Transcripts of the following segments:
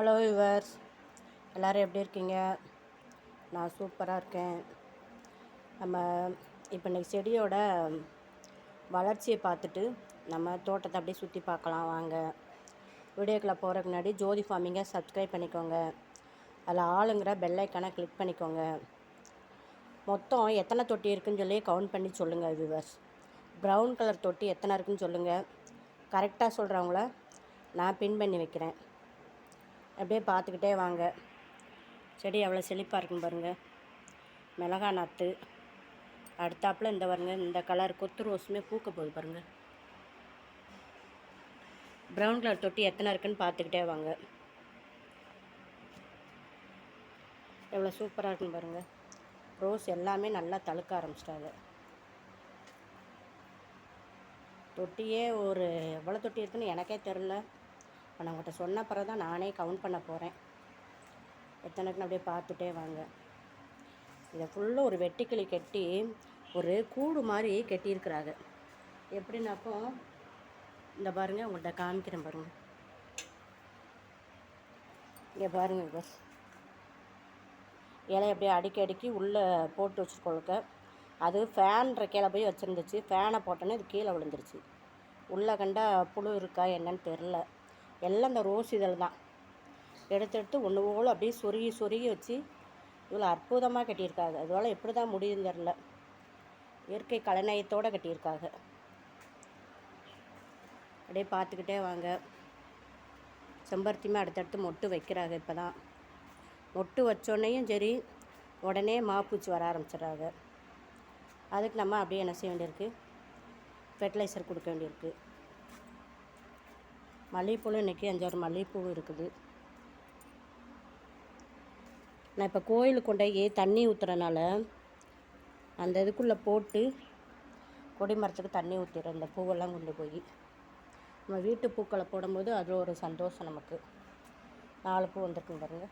Hello yours எல்லோரும் எப்படி இருக்கீங்க? நான் சூப்பராக இருக்கேன். நம்ம இப்போ இன்றைக்கி செடியோட வளர்ச்சியை பார்த்துட்டு நம்ம தோட்டத்தை அப்படியே சுற்றி பார்க்கலாம். வாங்க. வீடியோக்குள்ளே போகிறதுக்கு முன்னாடி ஜோதி ஃபார்மிங்கை சப்ஸ்கிரைப் பண்ணிக்கோங்க. அதில் ஆளுங்கிற பெல்லைக்கானை கிளிக் பண்ணிக்கோங்க. மொத்தம் எத்தனை தொட்டி இருக்குன்னு சொல்லி கவுண்ட் பண்ணி சொல்லுங்கள் வியூவர்ஸ் ப்ரௌன் கலர் தொட்டி எத்தனை இருக்குன்னு சொல்லுங்கள் கரெக்டாக சொல்கிறவங்கள நான் பின் பண்ணி வைக்கிறேன். அப்படியே பார்த்துக்கிட்டே வாங்க. செடி எவ்வளோ செழிப்பாக இருக்குன்னு பாருங்கள் மிளகா நாற்று அடுத்தாப்பில் இந்த பாருங்க இந்த கலர் கொத்து ரோஸுமே பூக்க போகுது பாருங்கள் ப்ரௌன் கலர் தொட்டி எத்தனை இருக்குன்னு பார்த்துக்கிட்டே வாங்க. எவ்வளோ சூப்பராக இருக்குன்னு பாருங்கள் ரோஸ் எல்லாமே நல்லா தழுக்க ஆரம்பிச்சிட்டாங்க. தொட்டியே ஒரு எவ்வளோ தொட்டி இருக்குன்னு எனக்கே தெரில இப்போ நான் உங்கள்கிட்ட சொன்ன பிறகு தான் நானே கவுண்ட் பண்ண போகிறேன் எத்தனைக்குன்னு அப்படியே பார்த்துட்டே வாங்க. இதை ஃபுல்லாக ஒரு வெட்டிக்கிளி கட்டி ஒரு கூடு மாதிரி கட்டியிருக்கிறாங்க. எப்படின்னாக்கோ இந்த பாருங்கள் உங்கள்கிட்ட காமிக்கிறேன் பாருங்கள் இங்கே பாருங்கள் பஸ் இலையை அப்படியே அடுக்கி அடுக்கி உள்ளே போட்டு வச்சுருக்கொழுக்க அது ஃபேன் கீழே போய் வச்சுருந்துச்சு. ஃபேனை போட்டோன்னே இது கீழே விழுந்துருச்சு. உள்ளே கண்டா புழு இருக்கா என்னன்னு தெரில எல்லாம் இந்த ரோஸ் இதழ் தான். எடுத்து எடுத்து ஒன்று போல் அப்படியே சொருகி சொருகி வச்சு இவ்வளோ அற்புதமாக கட்டியிருக்காங்க. அதுவால் எப்படி தான் முடியுதுன்னு தெரில இயற்கை கலைநயத்தோடு கட்டியிருக்காங்க. அப்படியே பார்த்துக்கிட்டே வாங்க. செம்பருத்தியுமே அடுத்தடுத்து மொட்டு வைக்கிறாங்க இப்போ தான் மொட்டு வச்சோடனேயும் சரி உடனே மாப்பூச்சி வர ஆரம்பிச்சிடுறாங்க. அதுக்கு நம்ம அப்படியே என்ன செய்ய வேண்டியிருக்கு? ஃபெர்டிலைசர் கொடுக்க வேண்டியிருக்கு. மல்லிகைப்பூவில் இன்றைக்கி அஞ்சாறு மல்லிகைப்பூ இருக்குது. நான் இப்போ கோயிலுக்கு கொண்டு போய் தண்ணி ஊற்றுறனால அந்த இதுக்குள்ளே போட்டு கொடி மரத்துக்கு தண்ணி ஊற்றிடுறேன் இந்த பூவெல்லாம் கொண்டு போய். நம்ம வீட்டு பூக்களை போடும்போது அது ஒரு சந்தோஷம் நமக்கு. நாலு பூ வந்திருக்குங்க பாருங்க.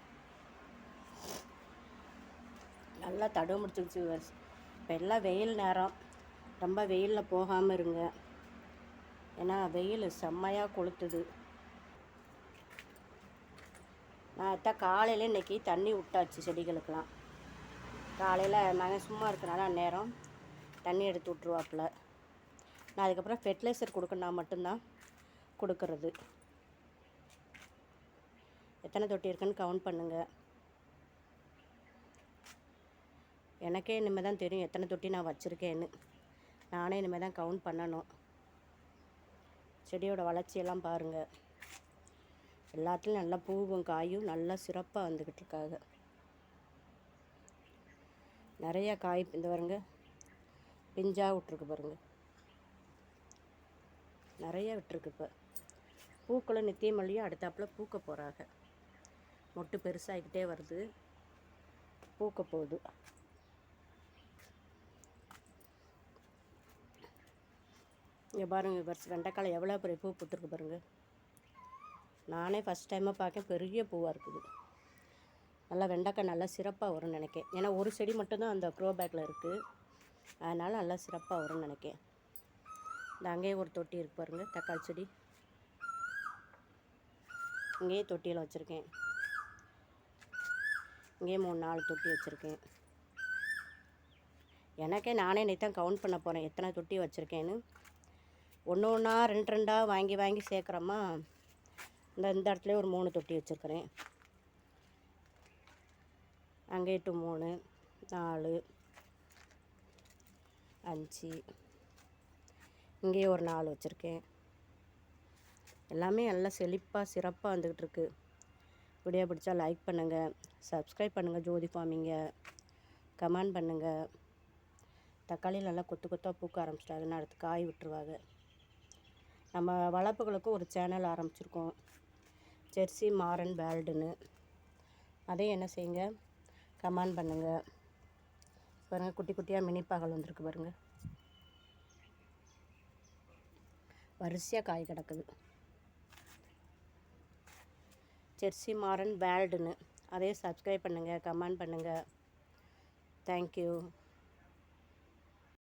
நல்லா தடவு முடிச்சிருச்சு. இப்போ எல்லாம் வெயில் நேரம். ரொம்ப வெயிலில் போகாமல் இருங்க. ஏன்னா வெயில் செம்மையாக கொளுத்துது. நான் தான் காலையில் இன்றைக்கி தண்ணி விட்டாச்சு செடிகளுக்கெலாம் காலையில் நாங்கள் சும்மா இருக்கிறனால அந்நேரம் தண்ணி எடுத்து விட்ருவாப்புல நான் அதுக்கப்புறம் ஃபெர்டிலைசர் கொடுக்கணுன்னா மட்டும்தான் கொடுக்கறது. எத்தனை தொட்டி இருக்குன்னு கவுண்ட் பண்ணுங்கள் எனக்கே இனிமேல் தான் தெரியும் எத்தனை தொட்டி நான் வச்சுருக்கேன்னு. நானே இனிமேல் தான் கவுண்ட் பண்ணணும். செடியோட வளர்ச்சியெல்லாம் பாருங்கள் எல்லாத்துலேயும் நல்லா பூவும் காயும் நல்லா சிறப்பாக வந்துக்கிட்டு இருக்காங்க. நிறையா காய் இந்த பாருங்க பிஞ்சாக விட்ருக்கு பாருங்க. நிறைய விட்டுருக்கு இப்போ. பூக்களும் நித்திய மல்லியும் அடுத்தாப்புல பூக்க போகிறாங்க மொட்டு பெருசாகிக்கிட்டே வருது. பூக்க போகுது. இங்கே பாருங்கள் பர்ஸ் வெண்டைக்காய் எவ்வளோ பெரிய பூ பூத்துருக்கு பாருங்கள் நானே ஃபஸ்ட் டைமாக பார்க்க பெரிய பூவாக இருக்குது. நல்லா வெண்டைக்காய் நல்லா சிறப்பாக வரும்னு நினைக்கேன். ஏன்னா ஒரு செடி மட்டும்தான் அந்த க்ரோ பேக்கில் இருக்குது அதனால் நல்லா சிறப்பாக வரும்னு நினைக்கேன். இந்த அங்கேயே ஒரு தொட்டி இருக்கு பாருங்கள் தக்காளி செடி. இங்கேயே தொட்டியில் வச்சுருக்கேன். இங்கேயே மூணு நாலு தொட்டி வச்சுருக்கேன். எனக்கே நானே நேற்று தான் கவுண்ட் பண்ண போகிறேன் எத்தனை தொட்டி வச்சுருக்கேன்னு. ஒன்று ஒன்றா ரெண்டு ரெண்டாக வாங்கி வாங்கி சேர்க்குறோமா? இந்த இந்த இடத்துல ஒரு மூணு தொட்டி வச்சுருக்கிறேன். அங்கே எட்டு மூணு நாலு அஞ்சு. இங்கேயே ஒரு நாலு வச்சுருக்கேன். எல்லாமே நல்லா செழிப்பாக சிறப்பாக வந்துக்கிட்டு இருக்கு வீடியோ பிடிச்சா லைக் பண்ணுங்கள் சப்ஸ்கிரைப் பண்ணுங்கள் ஜோதி ஃபார்மிங்க. கமெண்ட் பண்ணுங்கள் தக்காளி நல்லா கொத்து கொத்தாக பூக்க ஆரம்பிச்சிட்டாங்கன்னா அடுத்து காய் விட்டுருவாங்க. நம்ம வளர்ப்புகளுக்கு ஒரு சேனல் ஆரம்பிச்சிருக்கோம். ஜெர்சி மாரன் வேல்டுன்னு அதையும் என்ன செய்யுங்க? கமெண்ட் பண்ணுங்கள் பாருங்கள் குட்டி குட்டியாக மினிப்பாகல் வந்திருக்கு பாருங்கள் வரிசையாக காய் கிடக்குது. ஜெர்சி மாரன் வேல்டுன்னு அதையும் சப்ஸ்கிரைப் பண்ணுங்கள் கமெண்ட் பண்ணுங்கள் தேங்க்யூ